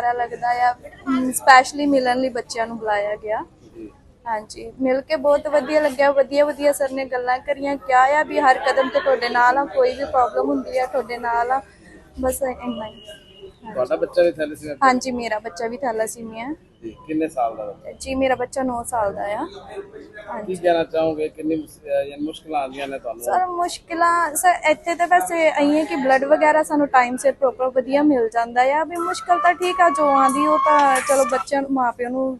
ਵਗੈਰਾ ਲੱਗਦਾ ਆ ਸਪੈਸ਼ਲੀ ਮਿਲਣ ਲਈ ਬੱਚਿਆਂ ਨੂੰ ਬੁਲਾਇਆ ਗਿਆ। ਹਾਂਜੀ ਮਿਲ ਕੇ ਬਹੁਤ ਵਧੀਆ ਲੱਗਿਆ ਵਧੀਆ ਵਧੀਆ ਸਰ ਨੇ ਗੱਲਾਂ ਕਰੀਆਂ ਕਿਹਾ ਆ ਵੀ ਹਰ ਕਦਮ ਤੇ ਤੁਹਾਡੇ ਨਾਲ ਆ ਕੋਈ ਵੀ ਪ੍ਰੋਬਲਮ ਹੁੰਦੀ ਆ ਤੁਹਾਡੇ ਨਾਲ ਆ ਬਸ ਇੰਨਾ ਹੀ। ਤੁਹਾਡਾ ਬੱਚਾ ਵੀ ਥੈਲੇਸੀਮੀਆ ਹਾਂਜੀ ਮੇਰਾ ਬੱਚਾ ਵੀ ਥੈਲਾਸੀਮੀਆ। ਹੈ ਜੀ ਕਿੰਨੇ ਸਾਲ ਦਾ ਬੱਚਾ? ਜੀ ਮੇਰਾ ਬੱਚਾ 9 ਸਾਲ ਦਾ ਆ। ਕੀ ਹਾਂਜੀ। ਕਹਿਣਾ ਚਾਹੋਗੇ? ਕਿੰਨੀ ਮੁਸ- ਅਹ ਯਾਨੀ ਮੁਸ਼ਕਲਾਂ ਆਉਂਦੀਆਂ ਨੇ ਤੁਹਾਨੂੰ? ਸਰ ਮੁਸ਼ਕਿਲਾਂ ਸਰ ਇੱਥੇ ਤਾਂ ਵੈਸੇ ਆਈ ਹੈ ਕਿ ਬਲੱਡ ਵਗੈਰਾ ਸਾਨੂੰ ਟਾਈਮ ਸਿਰ ਪ੍ਰੋਪਰ ਵਧੀਆ ਮਿਲ ਜਾਂਦਾ ਆ। ਵੀ ਮੁਸ਼ਕਲ ਤਾਂ ਠੀਕ ਆ ਜੋ ਆਂਦੀ ਉਹ ਤਾਂ ਚਲੋ ਬੱਚਿਆਂ ਨੂੰ ਮਾਪਿਆਂ ਨੂੰ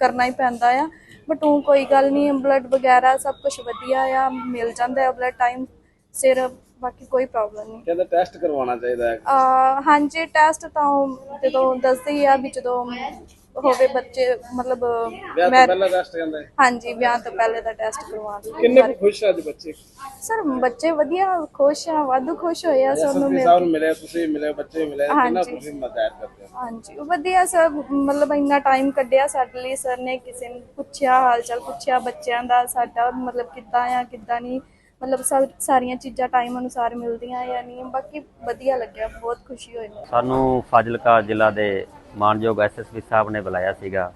ਕਰਨਾ ਹੀ ਪੈਂਦਾ ਆ। ਬਟ ਉਹ ਕੋਈ ਗੱਲ ਨਹੀਂ ਬਲੱਡ ਵਗੈਰਾ ਸਭ ਕੁਝ ਵਧੀਆ ਆ ਮਿਲ ਜਾਂਦਾ ਆ ਬਲੱਡ ਟਾਈਮ ਸਿਰ ਬਾਕੀ ਕੋਈ ਪ੍ਰੋਬਲਮ ਨਹੀਂ। ਕਹਿੰਦੇ ਟੈਸਟ ਕਰਵਾਉਣਾ ਚਾਹੀਦਾ ਹੈ। ਅਹ ਹਾਂਜੀ ਟੈਸਟ ਤਾਂ ਉਹ ਜਦੋਂ ਦੱਸਦੇ ਹੀ ਆ ਵੀ ਜਦੋਂ ਹੋਵੇ ਬੱਚੇ ਮਤਲਬ ਵਿਆਹ ਮੈਂ ਪਹਿਲਾਂ ਟੈਸਟ ਕਹਿੰਦੇ ਹਾਂਜੀ ਵਿਆਹ ਤੋਂ ਪਹਿਲੇ ਦਾ ਟੈਸਟ ਕਰਵਾ ਕਿੰਨੇ ਕੁ ਖੁਸ਼ ਆ ਅੱਜ ਬੱਚੇ? ਸਰ ਬੱਚੇ ਵਧੀਆ ਖੁਸ਼ ਆ ਵਾਧੂ ਖੁਸ਼ ਹੋਏ ਆ ਸਾਨੂੰ ਐਸਐਸਪੀ ਮਿਲ ਸਾਹਿਬ ਨੂੰ ਮਿਲੇ ਤੁਸੀਂ ਮਿਲੇ ਬੱਚੇ ਮਿਲੇ ਕਿੰਨਾ ਹਾਂਜੀ। ਖੁਸ਼ੀ ਮਜ਼ਾਕ ਕਰਦੇ ਹੋ ਹਾਂਜੀ ਵਧੀਆ ਸਰ ਮਤਲਬ ਇੰਨਾ ਟਾਈਮ ਕੱਢਿਆ ਸਾਡੇ ਲਈ ਸਰ ਨੇ ਕਿਸੇ ਨੂੰ ਪੁੱਛਿਆ ਹਾਲ ਚਾਲ ਪੁੱਛਿਆ ਬੱਚਿਆਂ ਦਾ ਸਾਡਾ ਮਤਲਬ ਕਿੱਦਾਂ ਆ ਕਿੱਦਾਂ ਨਹੀਂ। ਮਤਲਬ ਸਭ ਸਾਰੀਆਂ ਚੀਜ਼ਾਂ ਟਾਈਮ ਅਨੁਸਾਰ ਮਿਲਦੀਆਂ ਜਾਂ ਨਹੀਂ, ਬਾਕੀ ਵਧੀਆ ਲੱਗਿਆ, ਬਹੁਤ ਖੁਸ਼ੀ ਹੋਈ ਮੈਨੂੰ। ਸਾਨੂੰ ਫਾਜ਼ਿਲਕਾ ਜ਼ਿਲ੍ਹਾ ਦੇ ਮਾਨਯੋਗ ਐਸਐਸਪੀ ਸਾਹਿਬ ਨੇ ਬੁਲਾਇਆ ਸੀਗਾ।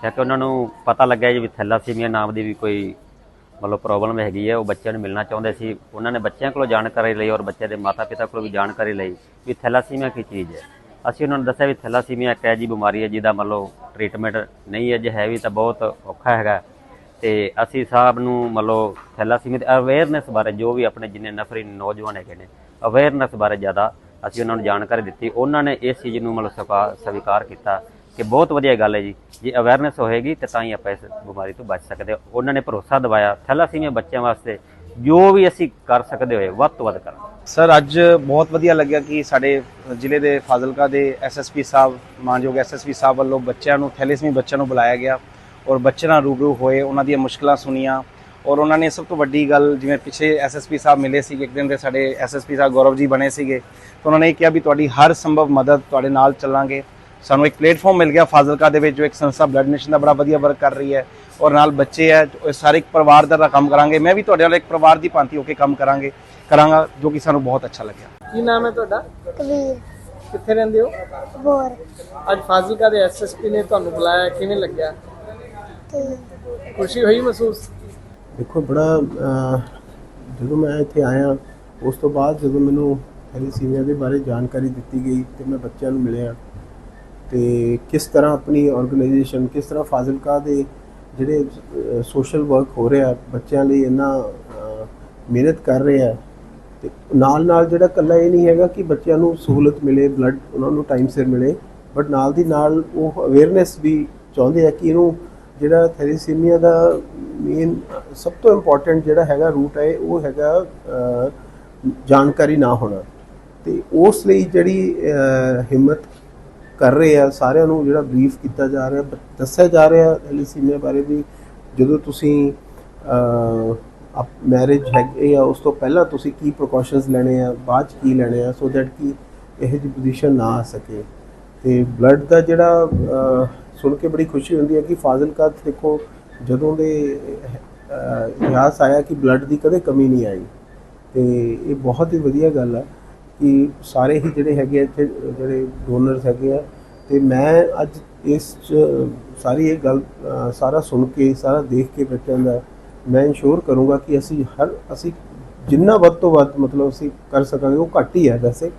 ਕਿਉਂਕਿ ਉਹਨਾਂ ਨੂੰ ਪਤਾ ਲੱਗਿਆ ਜੀ ਵੀ ਥੈਲਾਸੀਮੀਆ ਨਾਮ ਦੀ ਵੀ ਕੋਈ ਮਤਲਬ ਪ੍ਰੋਬਲਮ ਹੈਗੀ ਹੈ ਉਹ ਬੱਚਿਆਂ ਨੂੰ ਮਿਲਣਾ ਚਾਹੁੰਦੇ ਸੀ। ਉਹਨਾਂ ਨੇ ਬੱਚਿਆਂ ਕੋਲੋਂ ਜਾਣਕਾਰੀ ਲਈ ਔਰ ਬੱਚੇ ਦੇ ਮਾਤਾ-ਪਿਤਾ ਕੋਲੋਂ ਵੀ ਜਾਣਕਾਰੀ ਲਈ ਵੀ ਥੈਲਾਸੀਮੀਆ ਕੀ ਚੀਜ਼ ਹੈ। ਅਸੀਂ ਉਹਨਾਂ ਨੂੰ ਦੱਸਿਆ ਵੀ ਥੈਲਾਸੀਮੀਆ ਇੱਕ ਐਜੀ ਬਿਮਾਰੀ ਹੈ ਜਿਹਦਾ ਮਤਲਬ ਟ੍ਰੀਟਮੈਂਟ ਨਹੀਂ ਹੈ, ਜੇ ਹੈ ਵੀ ਤਾਂ ਬਹੁਤ ਔਖਾ ਹੈਗਾ। ਤੇ ਅਸੀਂ ਸਾਹਿਬ ਨੂੰ ਮਤਲਬ ਥੈਲਾਸੀਮੀਆ ਦੇ ਅਵੇਅਰਨੈਸ ਬਾਰੇ ਜੋ ਵੀ ਆਪਣੇ ਜਿੰਨੇ ਨਫਰੀ ਨੌਜਵਾਨ ਹੈਗੇ ਨੇ ਅਵੇਅਰਨੈਸ ਬਾਰੇ ਜ਼ਿਆਦਾ ਅਸੀਂ ਉਹਨਾਂ ਨੂੰ ਜਾਣਕਾਰੀ ਦਿੱਤੀ। ਉਹਨਾਂ ਨੇ ਇਸ ਚੀਜ਼ ਨੂੰ ਮਤਲਬ ਸਵੀਕਾਰ ਸਵੀਕਾਰ ਕੀਤਾ ਕਿ ਬਹੁਤ ਵਧੀਆ ਗੱਲ ਹੈ ਜੀ। ਜੇ ਅਵੇਅਰਨੈਸ ਹੋਏਗੀ ਤੇ ਤਾਂ ਹੀ ਆਪਾਂ ਇਸ ਬਿਮਾਰੀ ਤੋਂ ਬਚ ਸਕਦੇ ਹਾਂ। ਉਹਨਾਂ ਨੇ ਭਰੋਸਾ ਦਿਵਾਇਆ ਥੈਲਾਸੀਮੀਆ ਬੱਚਿਆਂ ਵਾਸਤੇ ਜੋ ਵੀ ਅਸੀਂ ਕਰ ਸਕਦੇ ਹੋਏ, ਵੱਧ ਤੋਂ ਵੱਧ ਕਰਾਂ ਸਰ, ਅੱਜ ਬਹੁਤ ਵਧੀਆ ਲੱਗਿਆ ਕਿ ਸਾਡੇ ਜ਼ਿਲ੍ਹੇ ਦੇ ਫਾਜ਼ਿਲਕਾ ਦੇ ਐਸਐਸਪੀ ਸਾਹਿਬ, ਮਾਨਯੋਗ ਐਸਐਸਪੀ ਸਾਹਿਬ ਵੱਲੋਂ ਬੱਚਿਆਂ ਨੂੰ ਥੈਲੇਸੀਮੀ ਬੱਚਿਆਂ ਨੂੰ ਬੁਲਾਇਆ ਗਿਆ। ਔਰ ਬੱਚਿਆਂ ਨਾਲ ਰੂਬਰੂ ਹੋਏ ਉਹਨਾਂ ਦੀਆਂ ਮੁਸ਼ਕਲਾਂ ਸੁਣੀਆਂ। ਔਰ ਉਹਨਾਂ ਨੇ ਸਭ ਤੋਂ ਵੱਡੀ ਗੱਲ ਜਿਵੇਂ ਪਿੱਛੇ ਐਸਐਸਪੀ ਸਾਹਿਬ ਮਿਲੇ ਸੀ ਇੱਕ ਦਿਨ ਦੇ ਸਾਡੇ ਐਸਐਸਪੀ ਸਾਹਿਬ ਗੌਰਵ ਜੀ ਬਣੇ ਸੀਗੇ ਤਾਂ ਉਹਨਾਂ ਨੇ ਕਿਹਾ ਵੀ ਤੁਹਾਡੀ ਹਰ ਸੰਭਵ ਮਦਦ ਤੁਹਾਡੇ ਨਾਲ ਚੱਲਾਂਗੇ। ਸਾਨੂੰ ਇੱਕ ਪਲੇਟਫਾਰਮ ਮਿਲ ਗਿਆ ਫਾਜ਼ਿਲਕਾ ਦੇ ਵਿੱਚ ਜੋ ਇੱਕ ਸੰਸਥਾ ਬਲੱਡ ਨੇਸ਼ਨ ਦਾ ਬੜਾ ਵਧੀਆ ਵਰਕ ਕਰ ਰਹੀ ਹੈ ਔਰ ਨਾਲ ਬੱਚੇ ਹੈ ਉਹ ਸਾਰੇ ਇੱਕ ਪਰਿਵਾਰ ਦਾ ਕੰਮ ਕਰਾਂਗੇ। ਮੈਂ ਵੀ ਤੁਹਾਡੇ ਨਾਲ ਇੱਕ ਪਰਿਵਾਰ ਦੀ ਭਾਂਤੀ ਹੋ ਕੇ ਕੰਮ ਕਰਾਂਗੇ ਕਰਾਂਗਾ ਜੋ ਕਿ ਸਾਨੂੰ ਬਹੁਤ ਅੱਛਾ ਲੱਗਿਆ। ਕੀ ਨਾਮ ਹੈ ਤੁਹਾਡਾ? ਕਬੀਰ। ਕਿੱਥੇ ਰਹਿੰਦੇ ਹੋ? ਬੋਰ ਅੱਜ ਫਾਜ਼ਿਲਕਾ ਦੇ ਐਸਐਸਪੀ ਨੇ ਤੁਹਾਨੂੰ ਬੁਲਾਇਆ ਕਿਵੇਂ ਲੱਗਿਆ? ਖੁਸ਼ੀ ਹੋਈ ਮਹਿਸੂਸ? ਦੇਖੋ, ਬੜਾ ਜਦੋਂ ਮੈਂ ਇੱਥੇ ਆਇਆ, ਉਸ ਤੋਂ ਬਾਅਦ ਜਦੋਂ ਮੈਨੂੰ ਥੈਲੀਸੀਮੀਆ ਦੇ ਬਾਰੇ ਜਾਣਕਾਰੀ ਦਿੱਤੀ ਗਈ ਤੇ ਮੈਂ ਬੱਚਿਆਂ ਨੂੰ ਮਿਲਿਆ, ਤੇ ਕਿਸ ਤਰ੍ਹਾਂ ਆਪਣੀ ਆਰਗੇਨਾਈਜੇਸ਼ਨ ਕਿਸ ਤਰ੍ਹਾਂ ਫਾਜ਼ਿਲਕਾ ਦੇ ਜਿਹੜੇ ਸੋਸ਼ਲ ਵਰਕ ਹੋ ਰਿਹਾ, ਬੱਚਿਆਂ ਲਈ ਇੰਨਾ ਮਿਹਨਤ ਕਰ ਰਿਹਾ ਤੇ ਨਾਲ ਨਾਲ ਜਿਹੜਾ ਕੱਲਾ ਇਹ ਨਹੀਂ ਹੈਗਾ ਕਿ ਬੱਚਿਆਂ ਨੂੰ ਸਹੂਲਤ ਮਿਲੇ ਬਲੱਡ ਉਹਨਾਂ ਨੂੰ ਟਾਈਮ ਸਿਰ ਮਿਲੇ ਬਟ ਨਾਲ ਦੀ ਨਾਲ ਉਹ ਅਵੇਅਰਨੈਸ ਵੀ ਚਾਹੁੰਦੇ ਆ ਕਿ ਇਹਨੂੰ ਜਿਹੜਾ ਥੈਲੀਸੀਮੀਆ ਦਾ ਮੇਨ ਸਭ ਤੋਂ ਇੰਪੋਰਟੈਂਟ ਜਿਹੜਾ ਹੈਗਾ ਰੂਟ ਹੈ, ਉਹ ਹੈਗਾ ਜਾਣਕਾਰੀ ਨਾ ਹੋਣਾ। ਤੇ ਉਸ ਲਈ ਜਿਹੜੀ ਹਿੰਮਤ ਕਰ ਰਹੇ ਆ, ਸਾਰਿਆਂ ਨੂੰ ਜਿਹੜਾ ਬਰੀਫ ਕੀਤਾ ਜਾ ਰਿਹਾ ਦੱਸਿਆ ਜਾ ਰਿਹਾ ਥੈਲੀਸੀਮੀਆ ਬਾਰੇ ਵੀ, ਜਦੋਂ ਤੁਸੀਂ ਅਪ ਮੈਰਿਜ ਹੈਗੇ ਆ, ਉਸ ਤੋਂ ਪਹਿਲਾਂ ਤੁਸੀਂ ਕੀ ਪ੍ਰੀਕਾਸ਼ਨਸ ਲੈਣੇ ਆ, ਬਾਅਦ ਚ ਕੀ ਲੈਣੇ ਆ ਸੋ ਦੈਟ ਕਿ ਇਹ ਜਿਹੀ ਪੋਜੀਸ਼ਨ ਨਾ ਆ ਸਕੇ। ਤੇ ਬਲੱਡ ਦਾ ਜਿਹੜਾ ਸੁਣ ਕੇ ਬੜੀ ਖੁਸ਼ੀ ਹੁੰਦੀ ਹੈ ਕਿ ਫਾਜ਼ਿਲਕਾ ਦੇਖੋ ਜਦੋਂ ਦੇ ਇਤਿਹਾਸ ਆਇਆ ਕਿ ਬਲੱਡ ਦੀ ਕਦੇ ਕਮੀ ਨਹੀਂ ਆਈ। ਤੇ ਇਹ ਬਹੁਤ ਹੀ ਵਧੀਆ ਗੱਲ ਆ ਕਿ ਸਾਰੇ ਹੀ ਜਿਹੜੇ ਹੈਗੇ ਆ ਇੱਥੇ, ਜਿਹੜੇ ਡੋਨਰਸ ਹੈਗੇ ਆ, ਤੇ ਮੈਂ ਅੱਜ ਇਸ 'ਚ ਸਾਰੀ ਇਹ ਗੱਲ ਸਾਰਾ ਸੁਣ ਕੇ, ਸਾਰਾ ਦੇਖ ਕੇ ਬੱਚਿਆਂ ਦਾ ਮੈਂ ਇਨਸ਼ੋਰ ਕਰੂੰਗਾ ਕਿ ਅਸੀਂ ਹਰ, ਅਸੀਂ ਜਿੰਨਾ ਵੱਧ ਤੋਂ ਵੱਧ ਮਤਲਬ ਅਸੀਂ ਕਰ ਸਕਾਂਗੇ, ਉਹ ਘੱਟ ਹੀ ਹੈ ਵੈਸੇ,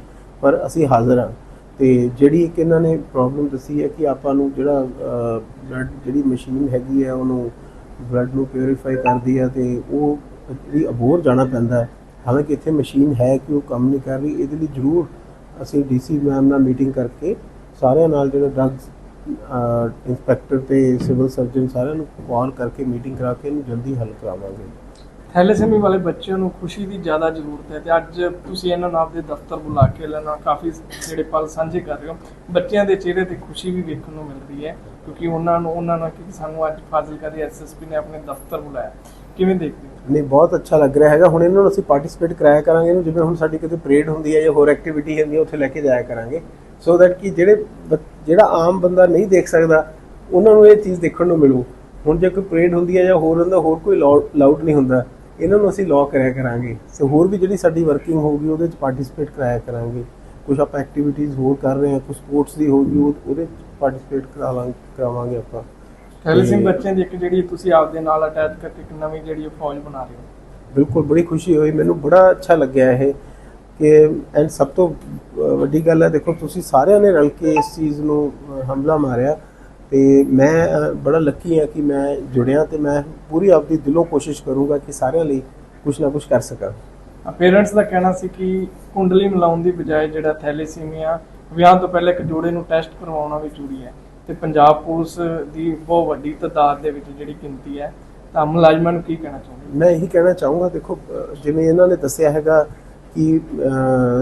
ਪਰ ਅਸੀਂ ਹਾਜ਼ਰ ਹਾਂ। ਤੇ ਜਿਹੜੀ ਇੱਕ ਇਹਨਾਂ ਨੇ ਪ੍ਰੋਬਲਮ ਦੱਸੀ ਹੈ ਕਿ ਆਪਾਂ ਨੂੰ ਜਿਹੜਾ ਬਲੱਡ ਜਿਹੜੀ ਮਸ਼ੀਨ ਹੈਗੀ ਹੈ, ਉਹਨੂੰ ਬਲੱਡ ਨੂੰ ਪਿਉਰੀਫਾਈ ਕਰਦੀ ਹੈ ਤੇ ਉਹ ਜਿਹੜੀ ਅਬੋਰ ਜਾਣਾ ਪੈਂਦਾ ਹੈ। ਹਾਲਾਂਕਿ ਇੱਥੇ ਮਸ਼ੀਨ ਹੈ ਕਿ ਉਹ ਕੰਮ ਨਹੀਂ ਕਰ ਰਹੀ, ਇਹਦੇ ਲਈ ਜ਼ਰੂਰ ਅਸੀਂ ਡੀਸੀ ਮੈਮ ਨਾਲ ਮੀਟਿੰਗ ਕਰਕੇ ਸਾਰਿਆਂ ਨਾਲ ਜਿਹੜਾ ਡਰੱਗਸ ਇੰਸਪੈਕਟਰ ਤੇ ਸਿਵਲ ਸਰਜਨ ਸਾਰਿਆਂ ਨੂੰ ਕਾਲ ਕਰਕੇ ਮੀਟਿੰਗ ਕਰਾ ਕੇ ਇਹਨੂੰ ਜਲਦੀ ਹੱਲ ਕਰਾਵਾਂਗੇ। ਥੈਲੇਸੀਮੀ ਵਾਲੇ ਬੱਚਿਆਂ ਨੂੰ ਖੁਸ਼ੀ ਦੀ ਜ਼ਿਆਦਾ ਜ਼ਰੂਰਤ ਹੈ ਤੇ ਅੱਜ ਤੁਸੀਂ ਇਹਨਾਂ ਨੂੰ ਆਪਦੇ ਦਫ਼ਤਰ ਬੁਲਾ ਕੇ ਇਹਨਾਂ ਨਾਲ ਕਾਫੀ ਜਿਹੜੇ ਪਲ ਸਾਂਝੇ ਕਰ ਰਹੇ ਹੋ। ਬੱਚਿਆਂ ਦੇ ਚਿਹਰੇ ਤੇ ਖੁਸ਼ੀ ਵੀ ਵੇਖਣ ਨੂੰ ਮਿਲ ਰਹੀ ਹੈ ਕਿਉਂਕਿ ਉਹਨਾਂ ਨੂੰ, ਉਹਨਾਂ ਨਾਲ ਕਿ ਸਾਨੂੰ ਅੱਜ ਫਾਜ਼ਿਲਕਾ ਦੇ ਐਸਐਸਪੀ ਨੇ ਆਪਣੇ ਦਫ਼ਤਰ ਬੁਲਾਇਆ। ਕਿਵੇਂ ਦੇਖਦੇ ਹੋ? ਨਹੀਂ, ਬਹੁਤ ਅੱਛਾ ਲੱਗ ਰਿਹਾ ਹੈਗਾ। ਹੁਣ ਇਹਨਾਂ ਨੂੰ ਅਸੀਂ ਪਾਰਟਿਸਿਪੇਟ ਕਰਾਇਆ ਕਰਾਂਗੇ ਇਹਨੂੰ, ਜਿਵੇਂ ਹੁਣ ਸਾਡੀ ਕਿਤੇ ਪਰੇਡ ਹੁੰਦੀ ਹੈ ਜਾਂ ਹੋਰ ਐਕਟੀਵਿਟੀ ਹੁੰਦੀ ਹੈ, ਉੱਥੇ ਲੈ ਕੇ ਜਾਇਆ ਕਰਾਂਗੇ। ਸੋ ਦੈਟ ਕਿ ਜਿਹੜੇ ਬ- ਜਿਹੜਾ ਆਮ ਬੰਦਾ ਨਹੀਂ ਦੇਖ ਸਕਦਾ, ਉਹਨਾਂ ਨੂੰ ਇਹ ਚੀਜ਼ ਦੇਖਣ ਨੂੰ ਮਿਲੂ। ਹੁਣ ਜੇ ਕੋਈ ਪਰੇਡ ਹੁੰਦੀ ਹੈ ਜਾਂ ਹੋਰ ਹੁੰਦਾ, ਹੋਰ ਕੋਈ ਲਾਊਡ ਨਹੀਂ ਹੁੰਦਾ ਇਹਨਾਂ ਨੂੰ ਅਸੀਂ ਲਾਅ ਕਰਿਆ ਕਰਾਂਗੇ। ਸੋ ਹੋਰ ਵੀ ਜਿਹੜੀ ਸਾਡੀ ਵਰਕਿੰਗ ਹੋਊਗੀ ਉਹਦੇ ਵਿੱਚ ਪਾਰਟਿਸਿਪੇਟ ਕਰਾਇਆ ਕਰਾਂਗੇ। ਕੁਝ ਆਪਾਂ ਐਕਟੀਵਿਟੀਜ਼ ਹੋਰ ਕਰ ਰਹੇ ਹਾਂ ਕੁਝ ਸਪੋਰਟਸ ਦੀ ਹੋਊਗੀ ਉਹ- ਉਹਦੇ ਪਾਰਟਿਸਿਪੇਟ ਕਰਾਵਾਂਗੇ ਕਰਾਵਾਂਗੇ ਆਪਾਂ। ਥੈਲੇਸੀਮੀ ਬੱਚਿਆਂ ਦੀ ਇੱਕ ਜਿਹੜੀ ਤੁਸੀਂ ਆਪਦੇ ਨਾਲ ਅਟੈਚ ਕਰਕੇ ਇੱਕ ਨਵੀਂ ਜਿਹੜੀ ਫੌਜ ਬਣਾ ਰਹੇ ਹੋ। ਬਿਲਕੁਲ ਬੜੀ ਖੁਸ਼ੀ ਹੋਈ। ਮੈਨੂੰ ਬੜਾ ਅੱਛਾ ਲੱਗਿਆ ਇਹ ਕਿ ਐਂਡ ਸਭ ਤੋਂ ਵੱਡੀ ਗੱਲ ਹੈ ਦੇਖੋ ਤੁਸੀਂ ਸਾਰਿਆਂ ਨੇ ਰਲ ਕੇ ਇਸ ਚੀਜ਼ ਨੂੰ ਹਮਲਾ ਮਾਰਿਆ। ਤੇ ਮੈਂ ਬੜਾ ਲੱਕੀ ਹਾਂ ਕਿ ਮੈਂ ਜੁੜਿਆ ਤੇ ਮੈਂ ਪੂਰੀ ਆਪਦੀ ਦਿਲੋਂ ਕੋਸ਼ਿਸ਼ ਕਰੂੰਗਾ ਕਿ ਸਾਰਿਆਂ ਲਈ ਕੁਝ ਨਾ ਕੁਝ ਕਰ ਸਕਾਂ। ਪੇਰੈਂਟਸ ਦਾ ਕਹਿਣਾ ਸੀ ਕਿ ਕੁੰਡਲੀ ਮਿਲਾਉਣ ਦੀ ਬਜਾਏ ਜਿਹੜਾ ਥੈਲੇਸੀਮੀਆ ਵਿਆਹ ਤੋਂ ਪਹਿਲਾਂ ਇੱਕ ਜੋੜੇ ਨੂੰ ਟੈਸਟ ਕਰਵਾਉਣਾ ਵੀ ਜ਼ਰੂਰੀ ਹੈ ਤੇ ਪੰਜਾਬ ਪੁਲਿਸ ਦੀ ਬਹੁਤ ਵੱਡੀ ਤਾਦਾਦ ਦੇ ਵਿੱਚ ਜਿਹੜੀ ਗਿਣਤੀ ਹੈ ਤਾਂ ਮੁਲਾਜ਼ਮਾਂ ਨੂੰ ਕੀ ਕਹਿਣਾ ਚਾਹੁੰਦੇ? ਮੈਂ ਇਹੀ ਕਹਿਣਾ ਚਾਹੂੰਗਾ ਦੇਖੋ ਜਿਵੇਂ ਇਹਨਾਂ ਨੇ ਦੱਸਿਆ ਹੈਗਾ ਕਿ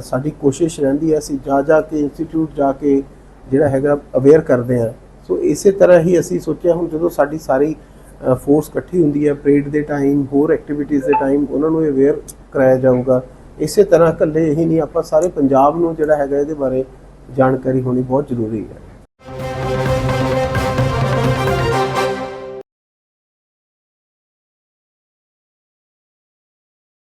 ਸਾਡੀ ਕੋਸ਼ਿਸ਼ ਰਹਿੰਦੀ ਹੈ ਅਸੀਂ ਜਾ ਜਾ ਕੇ ਇੰਸਟੀਚਿਊਟ ਜਾ ਕੇ ਜਿਹੜਾ ਹੈਗਾ ਅਵੇਅਰ ਕਰਦੇ ਆ ਸੋ ਇਸੇ ਤਰ੍ਹਾਂ ਹੀ ਅਸੀਂ ਸੋਚਿਆ ਹੁਣ ਜਦੋਂ ਸਾਡੀ ਸਾਰੀ ਫੋਰਸ ਇਕੱਠੀ ਹੁੰਦੀ ਹੈ ਪਰੇਡ ਦੇ ਟਾਈਮ ਹੋਰ ਐਕਟੀਵਿਟੀਜ਼ ਦੇ ਟਾਈਮ ਉਹਨਾਂ ਨੂੰ ਅਵੇਅਰ ਕਰਾਇਆ ਜਾਊਗਾ। ਇਸੇ ਤਰ੍ਹਾਂ ਇਕੱਲੇ ਹੀ ਨਹੀਂ, ਆਪਾਂ ਸਾਰੇ ਪੰਜਾਬ ਨੂੰ ਜਿਹੜਾ ਹੈਗਾ ਇਹਦੇ ਬਾਰੇ ਜਾਣਕਾਰੀ ਹੋਣੀ ਬਹੁਤ ਜ਼ਰੂਰੀ ਹੈ।